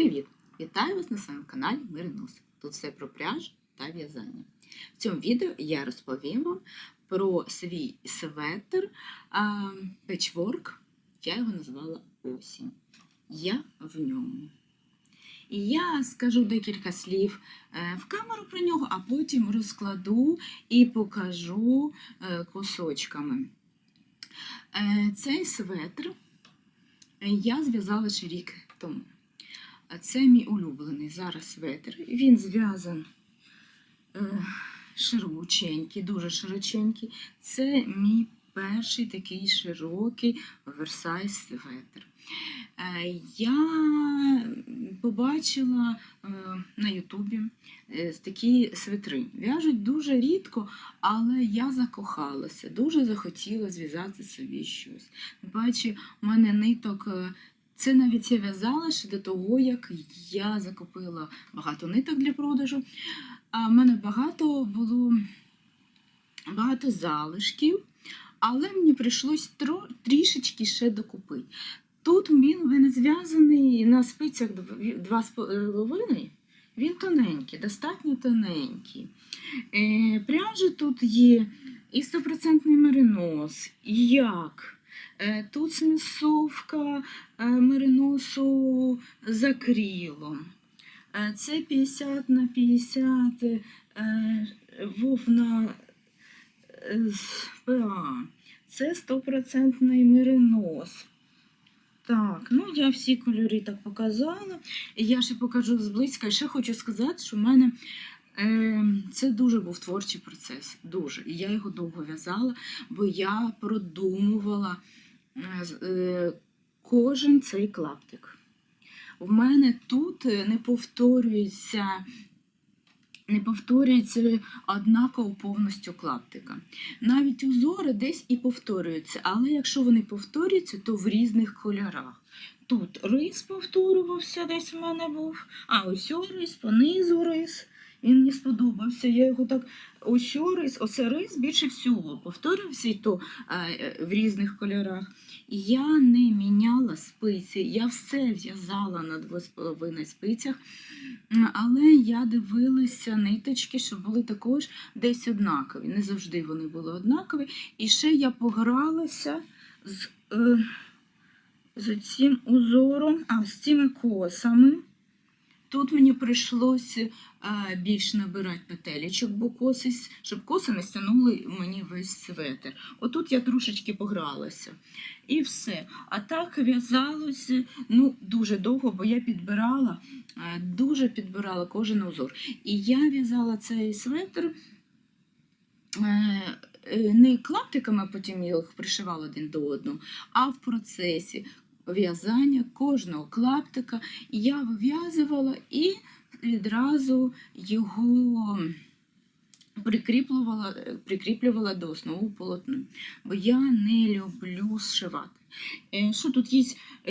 Привіт! Вітаю вас на своєму каналі Миринос. Тут все про пряж та в'язання. В цьому відео я розповім вам про свій светр Patchwork. Я його назвала Осінь. Я в ньому. І я скажу декілька слів е, в камеру про нього, а потім розкладу і покажу е, кусочками. Е, Цей светр я зв'язала ще рік тому. А Це мій улюблений зараз светр. Він зв'язан е, широченький, дуже широченький. Це мій перший такий широкий оверсайз светр. Е, я побачила е, на Ютубі е, такі светри. В'яжуть дуже рідко, але я закохалася, дуже захотіла зв'язати собі щось. Бачу, у мене ниток. Це навіть я в'язала ще до того, як я закупила багато ниток для продажу. А в мене багато було багато залишків, але мені прийшлось трішечки ще докупити. Тут він, він зв'язаний на спицях 2,5. Він тоненький, достатньо тоненький. Е, пряжа тут є і 100% меринос, і як. Е, Тут смісовка е, мериносу з акрилом. Е, Це 50 на 50 е, вовна з ПА. Це 100% меринос. Так, ну я всі кольори так показала. Я ще покажу зблизька. І ще хочу сказати, що в мене це дуже був творчий процес. Дуже. І я його довго в'язала, бо я продумувала е, е, кожен цей клаптик. В мене тут е, не повторюється. Не повторюється однаково повністю клаптика. Навіть узори десь і повторюються, але якщо вони повторюються, то в різних кольорах. Тут рис повторювався, десь в мене був, а ось рис, понизу рис. Він мені сподобався. Я його так ось рис, більше всього повторювався і то е, в різних кольорах. І я не міняла спиці, я все в'язала на 2,5 спицях. Але я дивилася ниточки, що були також десь однакові. Не завжди вони були однакові. І ще я погралася з, е, з цим узором, а з цими косами. Тут мені прийшлося е, більш набирати петелечок, бо коси, с- щоб коси не стягнули мені весь светр. Отут я трошечки погралася. І все. А так в'язалося ну, дуже довго, бо я підбирала, е, дуже підбирала кожен узор. І я в'язала цей светр е, не клаптиками, потім їх пришивала один до одного, а в процесі в'язання кожного клаптика я вив'язувала і відразу його прикріплювала, прикріплювала до основи полотна. Бо я не люблю зшивати. Е, Що тут є?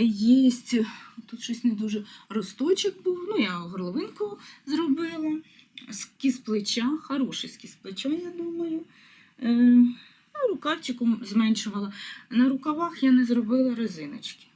Є тут щось не дуже росточок був. Ну, я горловинку зробила. Скіз плеча, хороший скіз плеча, я думаю. Е, ну, рукавчиком зменшувала. На рукавах я не зробила резиночки.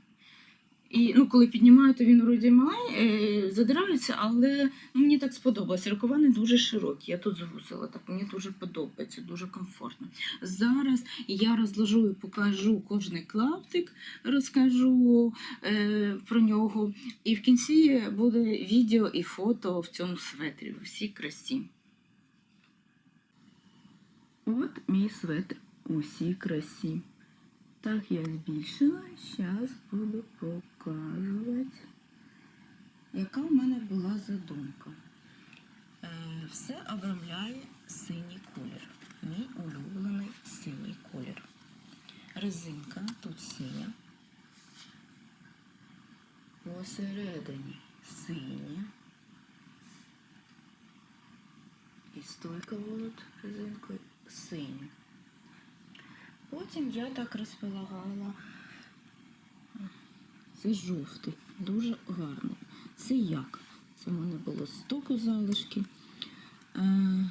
І ну, коли піднімаю, то він вроді має, е, задирається, але ну, мені так сподобалося. Рукава не дуже широкі. Я тут звузила, так мені дуже подобається, дуже комфортно. Зараз я розложу і покажу кожний клаптик, розкажу е, про нього. І в кінці буде відео і фото в цьому светрі. в Всі красі. От мій светр у всій красі. Так я збільшила, зараз буду показувати, яка в мене була задумка. Е, все обрамляє синій колір. Мій улюблений синій колір. Резинка тут синя. Посередині синя. І стойка от резинкою синя. Потім я так розполагала. Це жовтий, дуже гарний. Це як? Це в мене було стоку залишки. Е,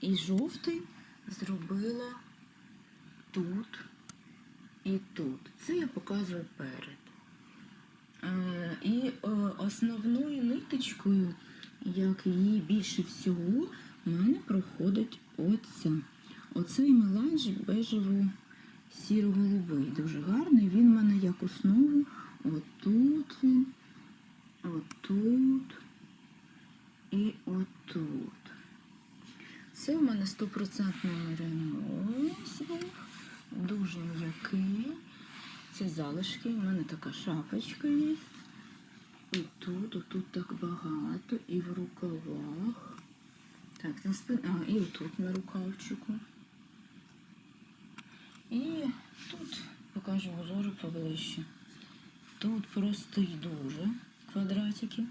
і жовтий зробила тут і тут. Це я показую перед. Е, І е, основною ниточкою, як її більше всього, в мене проходить оця. Оцей меланж бежево сіро-голубий. Дуже гарний. Він в мене як основу. Отут він, отут і отут. Це в мене стопроцентний меринос був, дуже м'який. Це залишки, у мене така шапочка є. І тут, отут так багато, і в рукавах. Так, на спин... А, і отут на рукавчику. І тут покажу узори поближче. Тут простий дуже квадратики,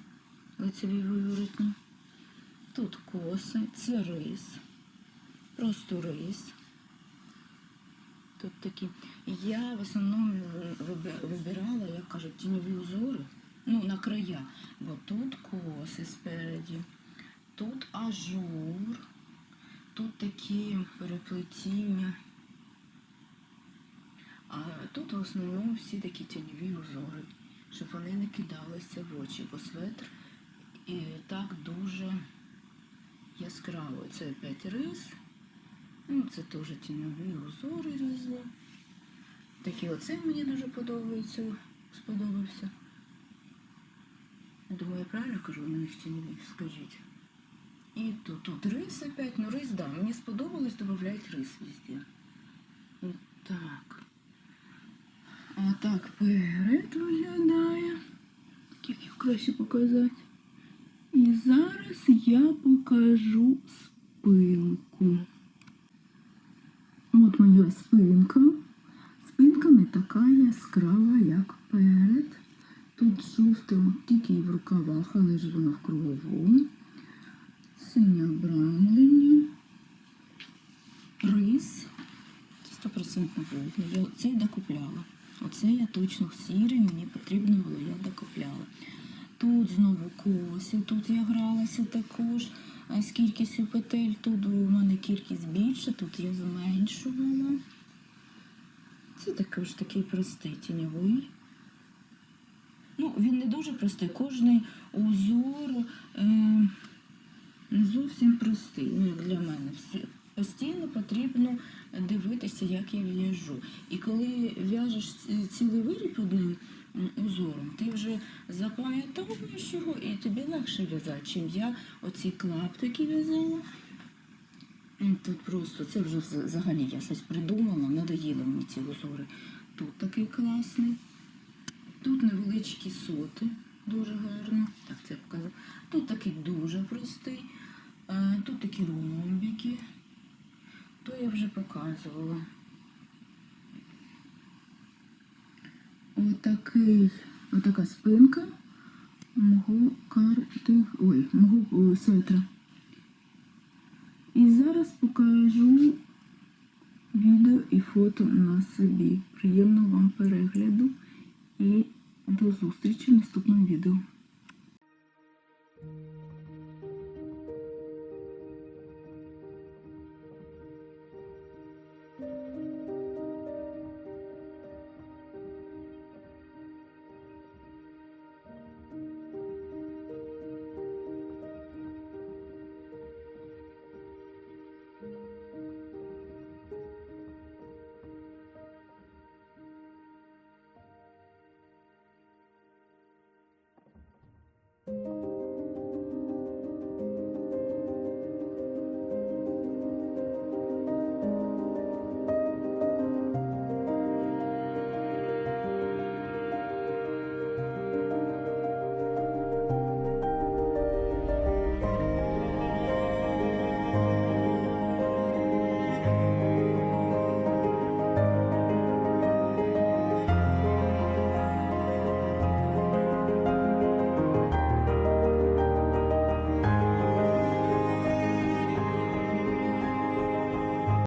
лицеві виворотні. Тут коси, це рис. Просто рис. Тут такі. Я в основному вибирала, як кажуть, тіньові узори. Ну, на края. Бо тут коси спереді, тут ажур, тут такі переплетіння. А тут в основному всі такі тіньові узори, щоб вони не кидалися в очі, бо светр і так дуже яскраво. Це опять рис. Ну, це теж тіньові узори різні. Такі оце мені дуже подобається, сподобався. Думаю, я правильно кажу, на них тіньові, скажіть. І тут, тут рис опять, ну рис, да, мені сподобалось, додають рис везде. Так. А так перед виглядає. Як його краще показати. І зараз я покажу спинку. От моя спинка. Спинка не така яскрава, як перед. Тут жовте тільки в рукавах, але ж воно в кругову. Синє обрамлення. Рис. 100% вовна. Я це докупляла. Оце я точно сірий, мені потрібно було, я докупляла. Тут знову коси, тут я гралася також. З кількістю петель тут у мене кількість більша, тут я зменшувала. Це також такий простий тіньовий. Ну, він не дуже простий. Кожний узор е, не зовсім простий. Ну, як для мене. Всі- Постійно потрібно дивитися, як я в'яжу. І коли в'яжеш цілий виріб одним узором, ти вже запам'ятовуєш його і тобі легше в'язати, чим я оці клаптики в'язала. Тут просто це вже взагалі я щось придумала, надоїли мені ці узори. Тут такий класний. Тут невеличкі соти, дуже гарно. Так, це я показала. Тут такий дуже простий. Е, Тут такі ромбики. То я вже показувала. Отакий, отака спинка мого карти, ой, мого е, светра. І зараз покажу відео і фото на собі. Приємного вам перегляду і до зустрічі в наступному відео.